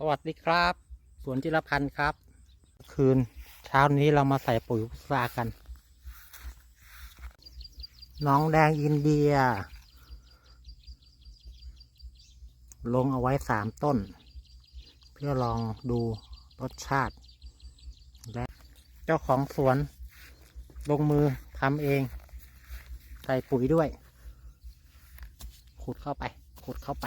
สวัสดีครับ สวนจิรพันธ์ครับ คืนเช้านี้เรามาใส่ปุ๋ยพุทรากัน น้องแดงอินเดีย ลงเอาไว้สามต้น เพื่อลองดูรสชาติ และเจ้าของสวน ลงมือทำเอง ใส่ปุ๋ยด้วย ขุดเข้าไป ขุดเข้าไป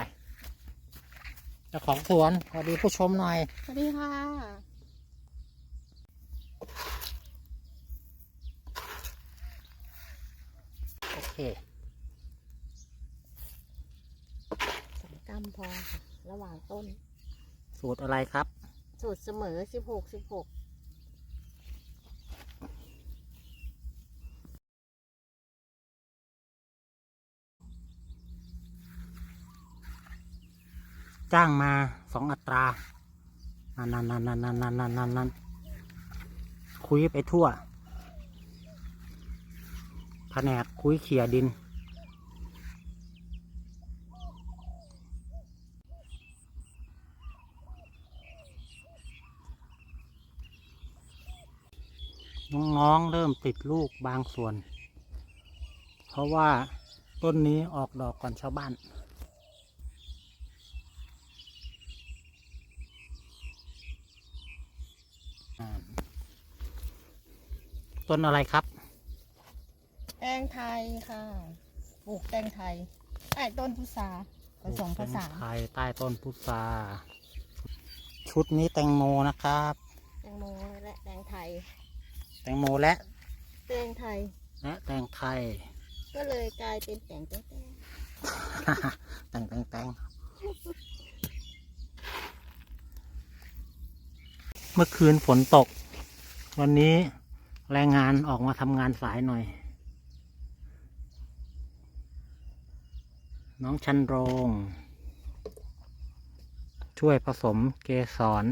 เจ้าของสวนสวัสดีผู้ชมหน่อย สวัสดีค่ะ โอเคสองกรัมพอค่ะระหว่างต้น สูตรอะไรครับ สูตรเสมอสิบหกสิบหก จ้างมาสองอัตรานั่นนั่นนั่นนั่นนั่นนั่นนั่นนั่นนั่นคุยไปทั่ว แผนกคุยเขี่ยดิน น้องๆเริ่มติดลูกบางส่วน เพราะว่าต้นนี้ออกดอกก่อนชาวบ้าน อ่า ต้นอะไรครับ แตงไทยค่ะ ปลูกแตงไทย ใต้ต้นพุทราผสมผสานไทยใต้ต้นพุทราชุดนี้แตงโมนะครับ แตงโมและแตงไทย แตงโมและ แตงไทย และแตงไทย ก็เลยกลายเป็นแตงแตงแตงแตงแตงแตง เมื่อคืนฝนตก วันนี้แรงงานออกมาทำงานสายหน่อย น้องชันโรง ช่วยผสมเกสร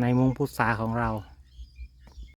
ในมุงพุทราของเรา